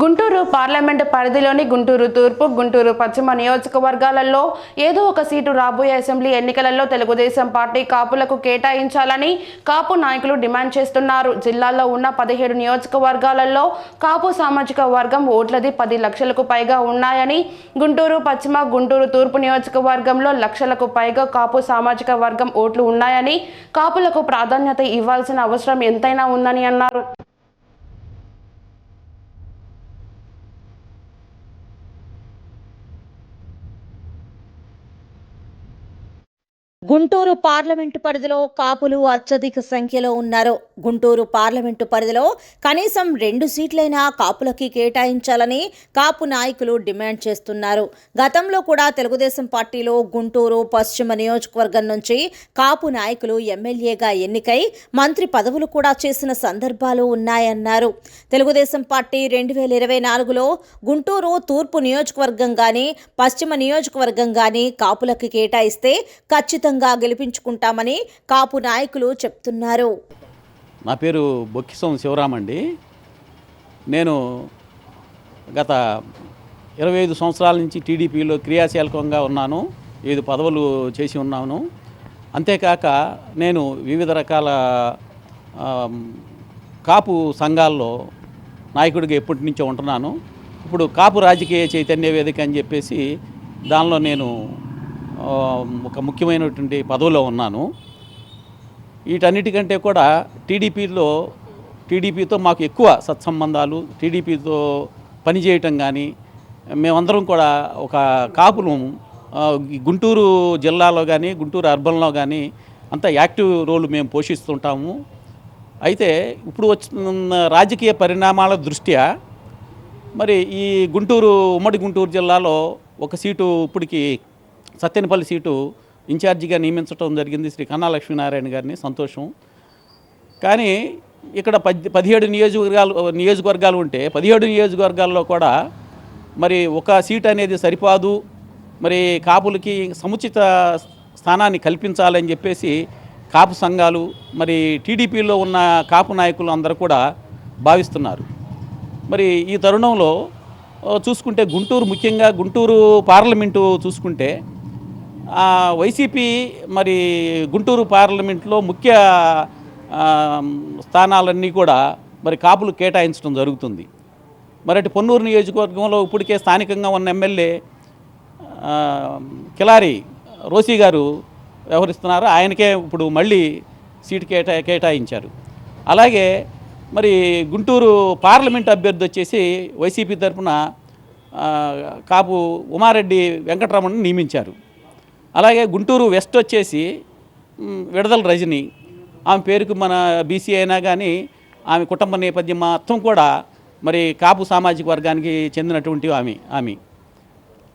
Guntur parliament పరిధిలోని గుంటూరు తూర్పు గుంటూరు పశ్చిమ నియోజకవర్గాలలో ఏదో ఒక సీటు రాబోయే అసెంబ్లీ ఎన్నికలలో తెలుగుదేశం పార్టీ కాపులకు కేటాయించాలని కాపు నాయకులు డిమాండ్ చేస్తున్నారు. జిల్లాలో ఉన్న పదిహేడు నియోజకవర్గాలలో కాపు సామాజిక వర్గం ఓట్లది పది లక్షలకు పైగా ఉన్నాయని గుంటూరు పశ్చిమ గుంటూరు తూర్పు నియోజకవర్గంలో లక్షలకు పైగా కాపు సామాజిక వర్గం ఓట్లు ఉన్నాయని కాపులకు ప్రాధాన్యత ఇవ్వాల్సిన అవసరం ఎంతైనా ఉందని అన్నారు. గుంటూరు పార్లమెంటు పరిధిలో కాపులు అత్యధిక సంఖ్యలో ఉన్నారు. గుంటూరు పార్లమెంటు పరిధిలో కనీసం రెండు సీట్లైనా కాపులకి కేటాయించాలని కాపు నాయకులు డిమాండ్ చేస్తున్నారు. గతంలో కూడా తెలుగుదేశం పార్టీలో గుంటూరు పశ్చిమ నియోజకవర్గం నుంచి కాపు నాయకులు ఎమ్మెల్యేగా ఎన్నికై మంత్రి పదవులు కూడా చేసిన సందర్భాలు ఉన్నాయన్నారు. తెలుగుదేశం పార్టీ రెండు వేల ఇరవై నాలుగులో గుంటూరు తూర్పు నియోజకవర్గం కానీ పశ్చిమ నియోజకవర్గం కానీ కాపులకి కేటాయిస్తే ఖచ్చితంగా గెలిపించుకుంటామని కాపు నాయకులు చెప్తున్నారు. నా పేరు బొక్కిసం శివరామ్ అండి నేను గత ఇరవై ఐదు సంవత్సరాల నుంచి టీడీపీలో క్రియాశీలకంగా ఉన్నాను ఐదు పదవులు చేసి ఉన్నాను. అంతేకాక నేను వివిధ రకాల కాపు సంఘాల్లో నాయకుడిగా ఎప్పటి నుంచో ఉంటున్నాను. ఇప్పుడు కాపు రాజకీయ చైతన్య వేదిక అని చెప్పేసి దానిలో నేను ఒక ముఖ్యమైనటువంటి పదవిలో ఉన్నాను. వీటన్నిటికంటే కూడా టీడీపీలో టీడీపీతో మాకు ఎక్కువ సత్సంబంధాలు టీడీపీతో పనిచేయటం కానీ మేమందరం కూడా ఒక కాపులు గుంటూరు జిల్లాలో కానీ గుంటూరు అర్బన్లో కానీ అంత యాక్టివ్ రోల్ మేము పోషిస్తుంటాము. అయితే ఇప్పుడు వచ్చిన రాజకీయ పరిణామాల దృష్ట్యా మరి ఈ గుంటూరు ఉమ్మడి గుంటూరు జిల్లాలో ఒక సీటు ఇప్పటికి సత్యనపల్లి సీటు ఇన్ఛార్జిగా నియమించడం జరిగింది శ్రీ కన్నా లక్ష్మీనారాయణ గారిని. సంతోషం. కానీ ఇక్కడ పద్ పదిహేడు నియోజకవర్గాలు నియోజకవర్గాలు ఉంటే పదిహేడు నియోజకవర్గాల్లో కూడా మరి ఒక సీట్ అనేది సరిపోదు. మరి కాపులకి సముచిత స్థానాన్ని కల్పించాలని చెప్పేసి కాపు సంఘాలు మరి టీడీపీలో ఉన్న కాపు నాయకులు అందరూ కూడా భావిస్తున్నారు. మరి ఈ తరుణంలో చూసుకుంటే గుంటూరు ముఖ్యంగా గుంటూరు పార్లమెంటు చూసుకుంటే వైసీపీ మరి గుంటూరు పార్లమెంట్లో ముఖ్య స్థానాలన్నీ కూడా మరి కాపులు కేటాయించడం జరుగుతుంది. మరి అటు పొన్నూరు నియోజకవర్గంలో ఇప్పటికే స్థానికంగా ఉన్న ఎమ్మెల్యే కిలారి రోసి గారు వ్యవహరిస్తున్నారు. ఆయనకే ఇప్పుడు మళ్ళీ సీటు కేటా కేటాయించారు. అలాగే మరి గుంటూరు పార్లమెంట్ అభ్యర్థి వచ్చేసి వైసీపీ తరఫున కాపు ఉమారెడ్డి వెంకటరమణని నియమించారు. అలాగే గుంటూరు వెస్ట్ వచ్చేసి విడదల రజని. ఆమె పేరుకు మన బీసీ అయినా కానీ ఆమె కుటుంబ నేపథ్యం మొత్తం కూడా మరి కాపు సామాజిక వర్గానికి చెందినటువంటి ఆమె ఆమె.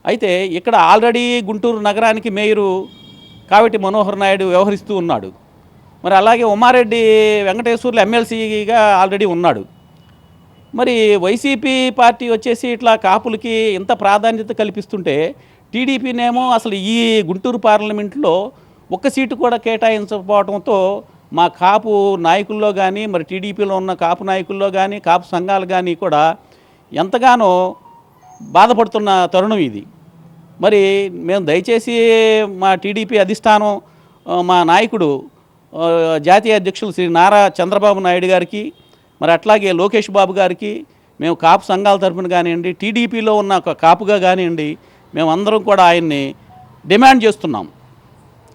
అయితే ఇక్కడ ఆల్రెడీ గుంటూరు నగరానికి మేయరు కావిటి మనోహర్ నాయుడు వ్యవహరిస్తూ ఉన్నాడు. మరి అలాగే ఉమారెడ్డి వెంకటేశ్వర్లు ఎమ్మెల్సీగా ఆల్రెడీ ఉన్నాడు. మరి వైసీపీ పార్టీ వచ్చేసి ఇట్లా కాపులకి ఇంత ప్రాధాన్యత కల్పిస్తుంటే టీడీపీనేమో అసలు ఈ గుంటూరు పార్లమెంట్లో ఒక్క సీటు కూడా కేటాయించకపోవడంతో మా కాపు నాయకుల్లో కానీ మరి టీడీపీలో ఉన్న కాపు నాయకుల్లో కానీ కాపు సంఘాలు కానీ కూడా ఎంతగానో బాధపడుతున్న తరుణం ఇది. మరి మేము దయచేసి మా టీడీపీ అధిష్టానం మా నాయకుడు జాతీయ అధ్యక్షులు శ్రీ నారా చంద్రబాబు నాయుడు గారికి మరి అట్లాగే లోకేష్ బాబు గారికి మేము కాపు సంఘాల తరపున కానివ్వండి టీడీపీలో ఉన్న ఒక కాపుగా కానివ్వండి మేమందరం కూడా ఆయన్ని డిమాండ్ చేస్తున్నాం.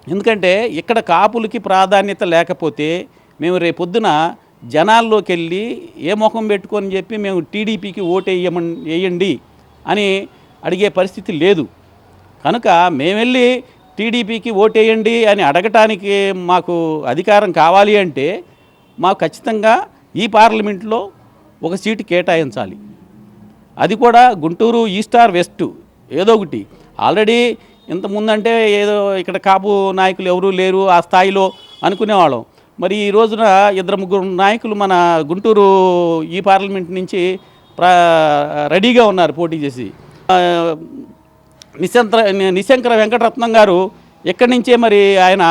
ఎందుకంటే ఇక్కడ కాపులకి ప్రాధాన్యత లేకపోతే మేము రేపొద్దున జనాల్లోకి వెళ్ళి ఏ ముఖం పెట్టుకొని చెప్పి మేము టీడీపీకి ఓటు వేయమని వేయండి అని అడిగే పరిస్థితి లేదు. కనుక మేము వెళ్ళి టీడీపీకి ఓటేయండి అని అడగటానికి మాకు అధికారం కావాలి అంటే మాకు ఖచ్చితంగా ఈ పార్లమెంట్లో ఒక సీటు కేటాయించాలి. అది కూడా గుంటూరు ఈస్ట్ ఆర్ వెస్ట్ ఏదో ఒకటి. ఆల్రెడీ ఇంతకుముందంటే ఏదో ఇక్కడ కాపు నాయకులు ఎవరూ లేరు ఆ స్థాయిలో అనుకునేవాళ్ళం. మరి ఈ రోజున ఇద్దరు ముగ్గురు నాయకులు మన గుంటూరు ఈ పార్లమెంట్ నుంచి రెడీగా ఉన్నారు పోటీ చేసి. నిశంత్ర నిశంకర వెంకటరత్నం గారు ఎక్కడి నుంచే మరి ఆయన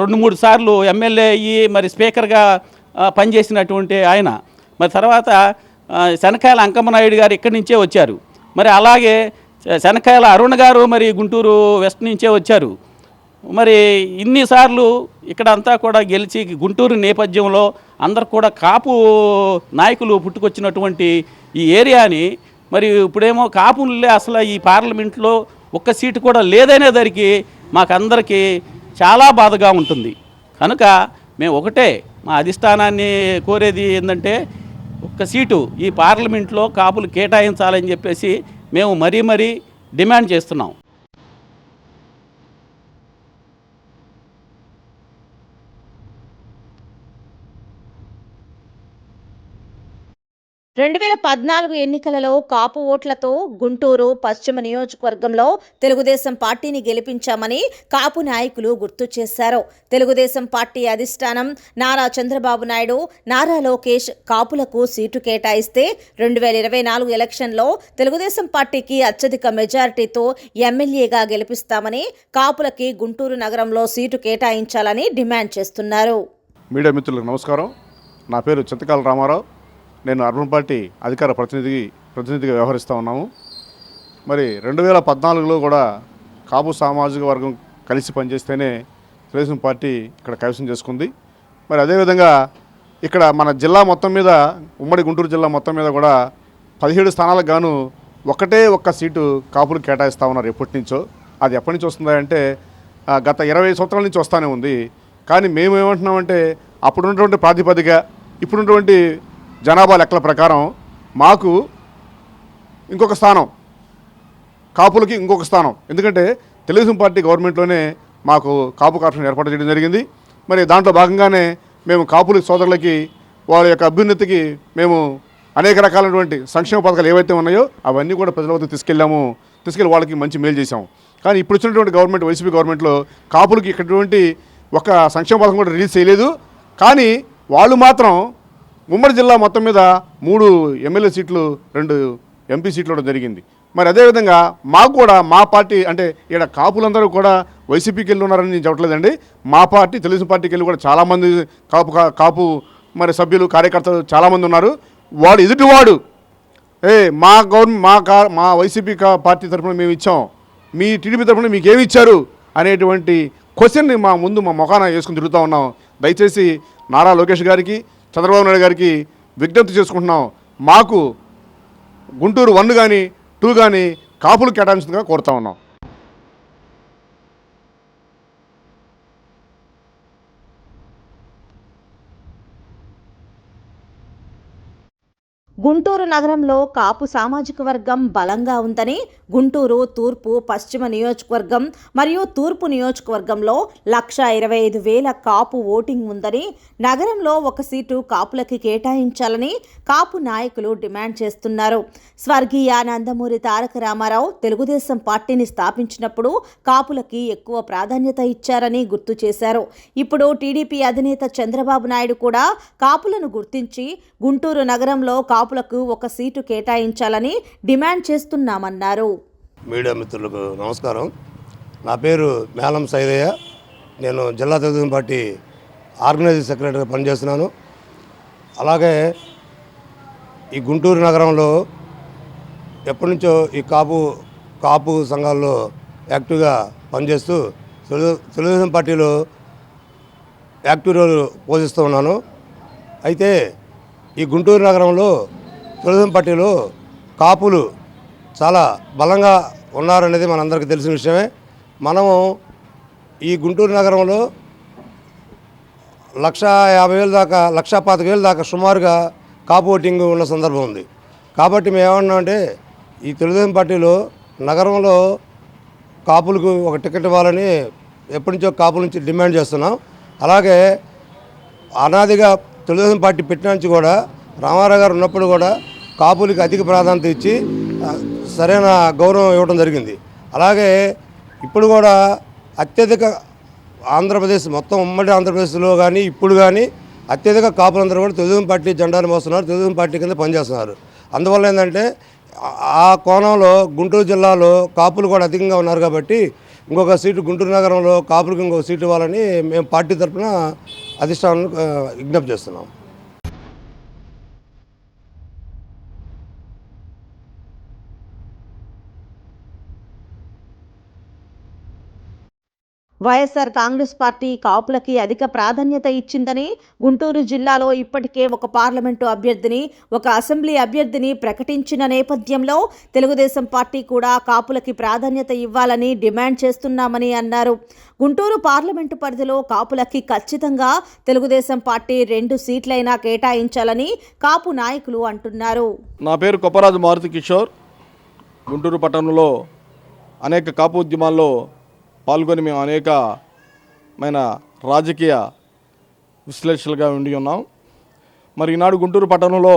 రెండు మూడు సార్లు ఎమ్మెల్యే అయ్యి మరి స్పీకర్గా పనిచేసినటువంటి ఆయన. మరి తర్వాత శనకాయల శనకాయల అంకమ్మనాయుడు గారు ఇక్కడి నుంచే వచ్చారు. మరి అలాగే శనకాయల అరుణ్ గారు మరి గుంటూరు వెస్ట్ నుంచే వచ్చారు. మరి ఇన్నిసార్లు ఇక్కడ అంతా కూడా గెలిచి గుంటూరు నేపథ్యంలో అందరు కూడా కాపు నాయకులు పుట్టుకొచ్చినటువంటి ఈ ఏరియాని మరి ఇప్పుడేమో కాపులే అసలు ఈ పార్లమెంట్లో ఒక్క సీటు కూడా లేదనేసరికి మాకందరికీ చాలా బాధగా ఉంటుంది. కనుక మేము ఒకటే మా అధిష్టానాన్ని కోరేది ఏంటంటే ఒక్క సీటు ఈ పార్లమెంట్లో కాపులు కేటాయించాలని చెప్పేసి మేము మరీ మరీ డిమాండ్ చేస్తున్నాం. రెండు వేల పద్నాలుగు ఎన్నికలలో కాపు ఓట్లతో గుంటూరు పశ్చిమ నియోజకవర్గంలో తెలుగుదేశం పార్టీని గెలిపించామని కాపు నాయకులు గుర్తు చేశారు. తెలుగుదేశం పార్టీ అధిష్టానం నారా చంద్రబాబు నాయుడు నారా లోకేష్ కాపులకు సీటు కేటాయిస్తే రెండు వేల ఇరవై నాలుగు ఎలక్షన్లో తెలుగుదేశం పార్టీకి అత్యధిక మెజారిటీతో ఎమ్మెల్యేగా గెలిపిస్తామని కాపులకి గుంటూరు నగరంలో సీటు కేటాయించాలని డిమాండ్ చేస్తున్నారు. మీడియా మిత్రులకు నమస్కారం. నా పేరు చింతకాల రామారావు. నేను అర్బన్ పార్టీ అధికార ప్రతినిధి ప్రతినిధిగా వ్యవహరిస్తూ ఉన్నాము. మరి రెండు వేల పద్నాలుగులో కూడా కాపు సామాజిక వర్గం కలిసి పనిచేస్తేనే తెలుగుదేశం పార్టీ ఇక్కడ కైవసం చేసుకుంది. మరి అదేవిధంగా ఇక్కడ మన జిల్లా మొత్తం మీద ఉమ్మడి గుంటూరు జిల్లా మొత్తం మీద కూడా పదిహేడు స్థానాలకు గాను ఒకటే ఒక్క సీటు కాపులు కేటాయిస్తూ ఉన్నారు ఎప్పటి నుంచో. అది ఎప్పటి నుంచి వస్తుందా అంటే గత ఇరవై సంవత్సరాల నుంచి వస్తూనే ఉంది. కానీ మేము ఏమంటున్నామంటే అప్పుడున్నటువంటి ప్రాతిపదిక ఇప్పుడున్నటువంటి జనాభా లెక్కల ప్రకారం మాకు ఇంకొక స్థానం కాపులకి ఇంకొక స్థానం. ఎందుకంటే తెలుగుదేశం పార్టీ గవర్నమెంట్లోనే మాకు కాపు కార్పొరేషన్ ఏర్పాటు చేయడం జరిగింది. మరి దాంట్లో భాగంగానే మేము కాపుల సోదరులకి వాళ్ళ యొక్క అభ్యున్నతికి మేము అనేక రకాలైనటువంటి సంక్షేమ పథకాలు ఏవైతే ఉన్నాయో అవన్నీ కూడా ప్రజల వద్దకు తీసుకెళ్ళాము. తీసుకెళ్ళి వాళ్ళకి మంచి మేలు చేశాము. కానీ ఇప్పుడు వచ్చినటువంటి గవర్నమెంట్ వైసీపీ గవర్నమెంట్లో కాపులకి ఇక్కడటువంటి ఒక సంక్షేమ పథకం కూడా రిలీజ్ చేయలేదు. కానీ వాళ్ళు మాత్రం ఉమ్మడి జిల్లా మొత్తం మీద మూడు ఎమ్మెల్యే సీట్లు రెండు ఎంపీ సీట్లు ఇవ్వడం జరిగింది. మరి అదేవిధంగా మాకు కూడా మా పార్టీ అంటే ఇక్కడ కాపులందరూ కూడా వైసీపీకి వెళ్ళి ఉన్నారని నేను చెప్పట్లేదండి. మా పార్టీ తెలుగుదేశం పార్టీకి వెళ్ళి కూడా చాలామంది కాపు కా- కాపు మరి సభ్యులు కార్యకర్తలు చాలామంది ఉన్నారు. వాడు ఎదుటివాడు ఏ మా గవర్నమెంట్ మా కా మా వైసీపీ కా పార్టీ తరఫున మేము ఇచ్చాం. మీ టీడీపీ తరఫున మీకు ఏమి ఇచ్చారు అనేటువంటి క్వశ్చన్ని మా ముందు మా ముఖాన వేసుకుని తిరుగుతూ ఉన్నాం. దయచేసి నారా లోకేష్ గారికి చంద్రబాబు నాయుడు గారికి విజ్ఞప్తి చేసుకుంటున్నాం. మాకు గుంటూరు వన్ కానీ టూ కానీ కాపులు కేటాయించిందిగా కోరుతా ఉన్నాం. గుంటూరు నగరంలో కాపు సామాజిక వర్గం బలంగా ఉందని గుంటూరు తూర్పు పశ్చిమ నియోజకవర్గం మరియు తూర్పు నియోజకవర్గంలో లక్ష ఇరవై ఐదు వేల కాపు ఓటింగ్ ఉందని నగరంలో ఒక సీటు కాపులకి కేటాయించాలని కాపు నాయకులు డిమాండ్ చేస్తున్నారు. స్వర్గీయ నందమూరి తారక రామారావు తెలుగుదేశం పార్టీని స్థాపించినప్పుడు కాపులకి ఎక్కువ ప్రాధాన్యత ఇచ్చారని గుర్తు చేశారు. ఇప్పుడు టీడీపీ అధినేత చంద్రబాబు నాయుడు కూడా కాపులను గుర్తించి గుంటూరు నగరంలో కాపులకు ఒక సీటు కేటాయించాలని డిమాండ్ చేస్తున్నామన్నారు. మీడియా మిత్రులకు నమస్కారం. నా పేరు మేళం సైదయ్య నేను జిల్లా తెలుగుదేశం పార్టీ ఆర్గనైజింగ్ సెక్రటరీగా పనిచేస్తున్నాను. అలాగే ఈ గుంటూరు నగరంలో ఎప్పటి నుంచో ఈ కాపు కాపు సంఘాల్లో యాక్టివ్గా పనిచేస్తూ తెలుగు తెలుగుదేశం పార్టీలో యాక్టివ్ రోల్ పోషిస్తూ ఉన్నాను. అయితే ఈ గుంటూరు నగరంలో తెలుగుదేశం పార్టీలో కాపులు చాలా బలంగా ఉన్నారనేది మనందరికీ తెలిసిన విషయమే. మనము ఈ గుంటూరు నగరంలో లక్ష యాభై వేల దాకా లక్ష పాతిక వేల దాకా సుమారుగా కాపు ఓటింగ్ ఉన్న సందర్భం ఉంది. కాబట్టి మేమేమన్నామంటే ఈ తెలుగుదేశం పార్టీలో నగరంలో కాపులకు ఒక టికెట్ ఇవ్వాలని ఎప్పటి నుంచో కాపుల నుంచి డిమాండ్ చేస్తున్నాం. అలాగే అనాదిగా తెలుగుదేశం పార్టీ పెట్టిన నుంచి కూడా రామారావు గారు ఉన్నప్పుడు కూడా కాపులకి అధిక ప్రాధాన్యత ఇచ్చి సరైన గౌరవం ఇవ్వడం జరిగింది. అలాగే ఇప్పుడు కూడా అత్యధిక ఆంధ్రప్రదేశ్ మొత్తం ఉమ్మడి ఆంధ్రప్రదేశ్లో కానీ ఇప్పుడు కానీ అత్యధిక కాపులందరూ కూడా తెలుగుదేశం పార్టీ జెండాను మోస్తున్నారు తెలుగుదేశం పార్టీ కింద పనిచేస్తున్నారు. అందువల్ల ఏంటంటే ఆ- కోణంలో గుంటూరు జిల్లాలో కాపులు కూడా అధికంగా ఉన్నారు కాబట్టి ఇంకొక సీటు గుంటూరు నగరంలో కాపులకు ఇంకొక సీటు ఇవ్వాలని మేము పార్టీ తరఫున అధిష్టానం విజ్ఞప్తి చేస్తున్నాం. వైఎస్ఆర్ కాంగ్రెస్ పార్టీ కాపులకి అధిక ప్రాధాన్యత ఇచ్చిందని గుంటూరు జిల్లాలో ఇప్పటికే ఒక పార్లమెంటు అభ్యర్థిని ఒక అసెంబ్లీ అభ్యర్థిని ప్రకటించిన నేపథ్యంలో తెలుగుదేశం పార్టీ కూడా కాపులకి ప్రాధాన్యత ఇవ్వాలని డిమాండ్ చేస్తున్నామని అన్నారు. గుంటూరు పార్లమెంటు పరిధిలో కాపులకి ఖచ్చితంగా తెలుగుదేశం పార్టీ రెండు సీట్లైనా కేటాయించాలని కాపు నాయకులు అంటున్నారు. నా పేరు కొప్పరాజు మారుతి కిషోర్. గుంటూరు పట్టణంలో అనేక కాపు ఉద్యమాల్లో పాల్గొని మేము అనేకమైన రాజకీయ విశ్లేషకులుగా ఉండి ఉన్నాం. మరి ఈనాడు గుంటూరు పట్టణంలో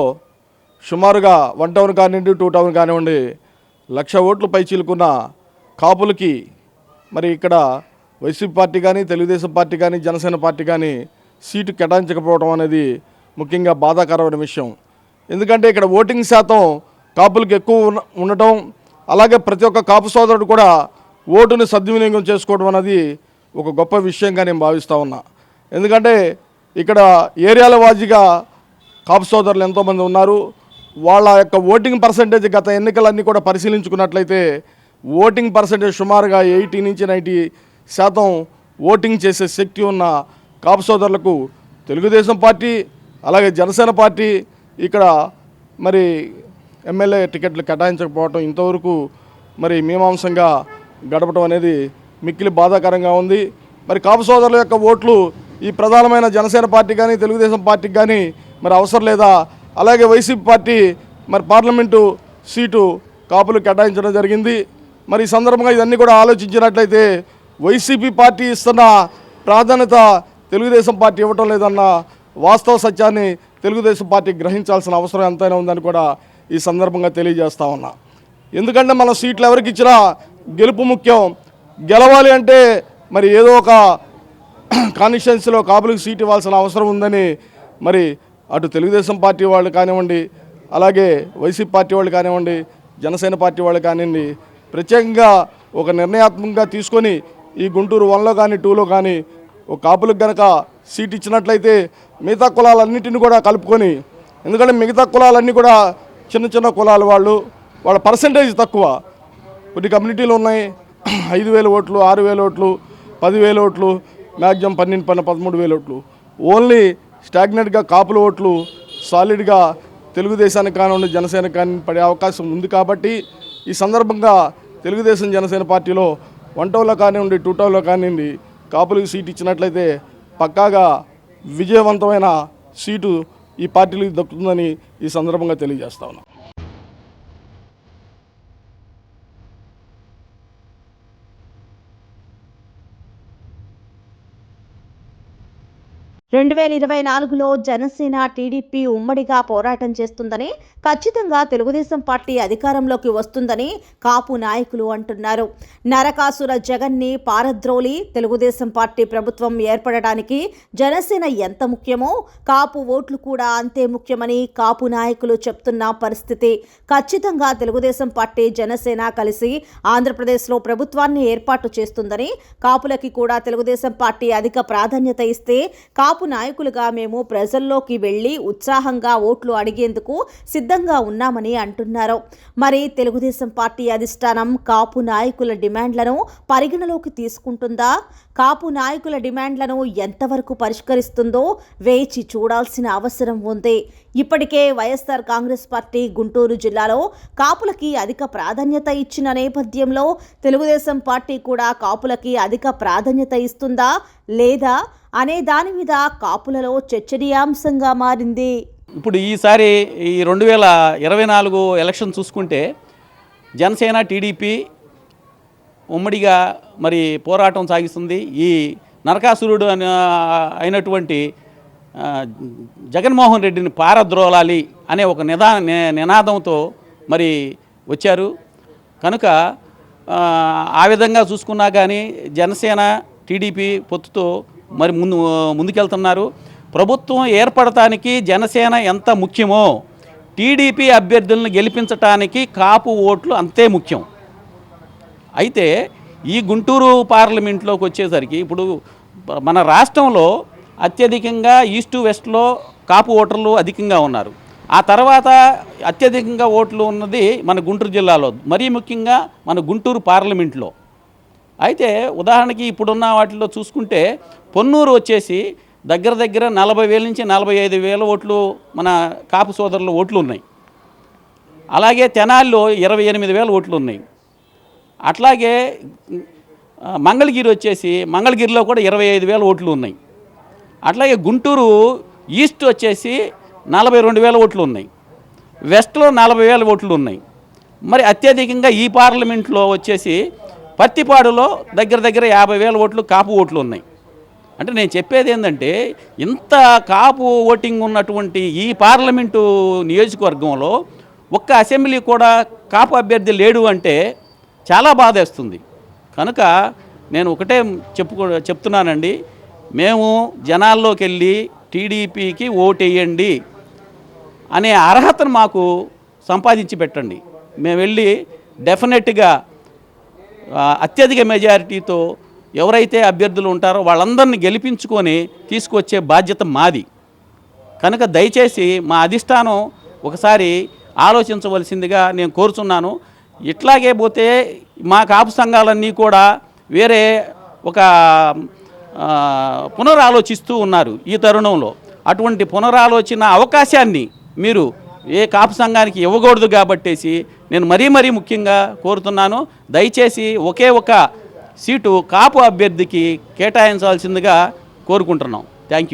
సుమారుగా వన్ టౌన్ కానివ్వండి టూ టౌన్ కానివ్వండి లక్ష ఓట్లు పై చీలుకున్న కాపులకి మరి ఇక్కడ వైసీపీ పార్టీ కానీ తెలుగుదేశం పార్టీ కానీ జనసేన పార్టీ కానీ సీటు కేటాయించకపోవడం అనేది ముఖ్యంగా బాధాకరమైన విషయం. ఎందుకంటే ఇక్కడ ఓటింగ్ శాతం కాపులకు ఎక్కువ ఉండటం అలాగే ప్రతి ఒక్క కాపు సోదరుడు కూడా ఓటుని సద్వినియోగం చేసుకోవడం అనేది ఒక గొప్ప విషయంగా నేను భావిస్తూ ఉన్నా. ఎందుకంటే ఇక్కడ ఏరియాల వాజీగా కాపు సోదరులు ఎంతోమంది ఉన్నారు. వాళ్ళ యొక్క ఓటింగ్ పర్సంటేజ్ గత ఎన్నికలన్నీ కూడా పరిశీలించుకున్నట్లయితే ఓటింగ్ పర్సంటేజ్ సుమారుగా ఎయిటీ నుంచి నైంటీ శాతం ఓటింగ్ చేసే శక్తి ఉన్న కాపు సోదరులకు తెలుగుదేశం పార్టీ అలాగే జనసేన పార్టీ ఇక్కడ మరి ఎమ్మెల్యే టికెట్లు కేటాయించకపోవటం ఇంతవరకు మరి మీమాంసంగా గడపడం అనేది మిక్కిలి బాధాకరంగా ఉంది. మరి కాపు సోదరుల యొక్క ఓట్లు ఈ ప్రధానమైన జనసేన పార్టీ కానీ తెలుగుదేశం పార్టీకి కానీ మరి అవసరం లేదా? అలాగే వైసీపీ పార్టీ మరి పార్లమెంటు సీటు కాపులు కేటాయించడం జరిగింది. మరి ఈ సందర్భంగా ఇవన్నీ కూడా ఆలోచించినట్లయితే వైసీపీ పార్టీ ఇస్తున్న ప్రాధాన్యత తెలుగుదేశం పార్టీ ఇవ్వటం లేదన్న వాస్తవ సత్యాన్ని తెలుగుదేశం పార్టీ గ్రహించాల్సిన అవసరం ఎంతైనా ఉందని కూడా ఈ సందర్భంగా తెలియజేస్తా ఉన్నా. ఎందుకంటే మన సీట్లు ఎవరికి ఇచ్చినా గెలుపు ముఖ్యం. గెలవాలి అంటే మరి ఏదో ఒక కాన్స్టిట్యున్సీలో కాపులకు సీట్ ఇవ్వాల్సిన అవసరం ఉందని మరి అటు తెలుగుదేశం పార్టీ వాళ్ళు కానివ్వండి అలాగే వైసీపీ పార్టీ వాళ్ళు కానివ్వండి జనసేన పార్టీ వాళ్ళు కానివ్వండి ప్రత్యేకంగా ఒక నిర్ణయాత్మకంగా తీసుకొని ఈ గుంటూరు వన్లో కానీ టూలో కానీ ఒక కాపులకు గనక సీట్ ఇచ్చినట్లయితే మిగతా కులాలన్నింటిని కూడా కలుపుకొని ఎందుకంటే మిగతా కులాలన్నీ కూడా చిన్న చిన్న కులాల వాళ్ళు వాళ్ళ పర్సంటేజ్ తక్కువ. కొన్ని కమ్యూనిటీలు ఉన్నాయి. ఐదు వేల ఓట్లు ఆరు వేల ఓట్లు పదివేల ఓట్లు మ్యాక్సిమం పన్నెండు పన్న పదమూడు వేల ఓట్లు. ఓన్లీ స్టాగ్నెట్గా కాపుల ఓట్లు సాలిడ్గా తెలుగుదేశానికి కానివ్వండి జనసేన కానీ పడే అవకాశం ఉంది కాబట్టి ఈ సందర్భంగా తెలుగుదేశం జనసేన పార్టీలో వన్ టౌన్లో కానివ్వండి టూ టౌన్లో కానివ్వండి కాపులకు సీట్ ఇచ్చినట్లయితే పక్కాగా విజయవంతమైన సీటు ఈ పార్టీలకు దక్కుతుందని ఈ సందర్భంగా తెలియజేస్తా ఉన్నాం. రెండు వేల ఇరవై నాలుగులో జనసేన టీడీపీ ఉమ్మడిగా పోరాటం చేస్తుందని ఖచ్చితంగా తెలుగుదేశం పార్టీ అధికారంలోకి వస్తుందని కాపు నాయకులు అంటున్నారు. నరకాసుర జగన్ని పారద్రోలి తెలుగుదేశం పార్టీ ప్రభుత్వం ఏర్పడడానికి జనసేన ఎంత ముఖ్యమో కాపు ఓట్లు కూడా అంతే ముఖ్యమని కాపు నాయకులు చెప్తున్న పరిస్థితి. ఖచ్చితంగా తెలుగుదేశం పార్టీ జనసేన కలిసి ఆంధ్రప్రదేశ్లో ప్రభుత్వాన్ని ఏర్పాటు చేస్తుందని కాపులకి కూడా తెలుగుదేశం పార్టీ అధిక ప్రాధాన్యత ఇస్తే కాపు నాయకులుగా మేము ప్రజల్లోకి వెళ్ళి ఉత్సాహంగా ఓట్లు అడిగేందుకు సిద్ధంగా ఉన్నామని అంటున్నారు. మరి తెలుగుదేశం పార్టీ అధిష్టానం కాపు నాయకుల డిమాండ్లను పరిగణలోకి తీసుకుంటుందా? కాపు నాయకుల డిమాండ్లను ఎంతవరకు పరిష్కరిస్తుందో వేచి చూడాల్సిన అవసరం ఉంది. ఇప్పటికే వైఎస్ఆర్ కాంగ్రెస్ పార్టీ గుంటూరు జిల్లాలో కాపులకి అధిక ప్రాధాన్యత ఇచ్చిన నేపథ్యంలో తెలుగుదేశం పార్టీ కూడా కాపులకి అధిక ప్రాధాన్యత ఇస్తుందా లేదా అనే దాని మీద కాపులలో చర్చనీయాంశంగా మారింది. ఇప్పుడు ఈసారి ఈ రెండు వేల ఇరవై నాలుగు ఎలక్షన్ చూసుకుంటే జనసేన టీడీపీ ఉమ్మడిగా మరి పోరాటం సాగిస్తుంది. ఈ నరకాసురుడు అని అయినటువంటి జగన్మోహన్ రెడ్డిని పారద్రోలాలి అనే ఒక నిదా నినాదంతో మరి వచ్చారు. కనుక ఆ విధంగా చూసుకున్నా కానీ జనసేన టీడీపీ పొత్తుతో మరి ముందు ముందుకెళ్తున్నారు. ప్రభుత్వం ఏర్పడటానికి జనసేన ఎంత ముఖ్యమో టీడీపీ అభ్యర్థులను గెలిపించటానికి కాపు ఓట్లు అంతే ముఖ్యం. అయితే ఈ గుంటూరు పార్లమెంట్లోకి వచ్చేసరికి ఇప్పుడు మన రాష్ట్రంలో అత్యధికంగా ఈస్ట్ వెస్ట్లో కాపు ఓటర్లు అధికంగా ఉన్నారు. ఆ తర్వాత అత్యధికంగా ఓట్లు ఉన్నది మన గుంటూరు జిల్లాలో మరీ ముఖ్యంగా మన గుంటూరు పార్లమెంట్లో. అయితే ఉదాహరణకి ఇప్పుడున్న వాటిలో చూసుకుంటే పొన్నూరు వచ్చేసి దగ్గర దగ్గర నలభై వేల నుంచి నలభై ఐదు వేల ఓట్లు మన కాపు సోదరుల ఓట్లు ఉన్నాయి. అలాగే తెనాలిలో ఇరవై ఎనిమిది వేల ఓట్లు ఉన్నాయి. అట్లాగే మంగళగిరి వచ్చేసి మంగళగిరిలో కూడా ఇరవై ఐదు వేల ఓట్లు ఉన్నాయి. అట్లాగే గుంటూరు ఈస్ట్ వచ్చేసి నలభై రెండు వేల ఓట్లు ఉన్నాయి. వెస్ట్లో నలభై వేల ఓట్లు ఉన్నాయి. మరి అత్యధికంగా ఈ పార్లమెంట్లో వచ్చేసి పత్తిపాడులో దగ్గర దగ్గర యాభై వేల ఓట్లు కాపు ఓట్లు ఉన్నాయి. అంటే నేను చెప్పేది ఏంటంటే ఇంత కాపు ఓటింగ్ ఉన్నటువంటి ఈ పార్లమెంటు నియోజకవర్గంలో ఒక్క అసెంబ్లీ కూడా కాపు అభ్యర్థి లేడు అంటే చాలా బాధేస్తుంది. కనుక నేను ఒకటే చెప్పుకో చెప్తున్నానండి. మేము జనాల్లోకి వెళ్ళి టీడీపీకి ఓటేయండి అనే అర్హతను మాకు సంపాదించి పెట్టండి. మేము వెళ్ళి డెఫినెట్గా అత్యధిక మెజారిటీతో ఎవరైతే అభ్యర్థులు ఉంటారో వాళ్ళందరినీ గెలిపించుకొని తీసుకొచ్చే బాధ్యత మాది. కనుక దయచేసి మా అధిష్టానం ఒకసారి ఆలోచించవలసిందిగా నేను కోరుచున్నాను. ఇట్లాగే పోతే మా కాపు సంఘాలన్నీ కూడా వేరే ఒక పునరాలోచిస్తూ ఉన్నారు ఈ తరుణంలో. అటువంటి పునరాలోచన అవకాశాన్ని మీరు ఏ కాపు సంఘానికి ఇవ్వకూడదు కాబట్టేసి నేను మరీ మరీ ముఖ్యంగా కోరుతున్నాను. దయచేసి ఒకే ఒక సీటు కాపు అభ్యర్థికి కేటాయించాల్సిందిగా కోరుకుంటున్నాం. Thank you.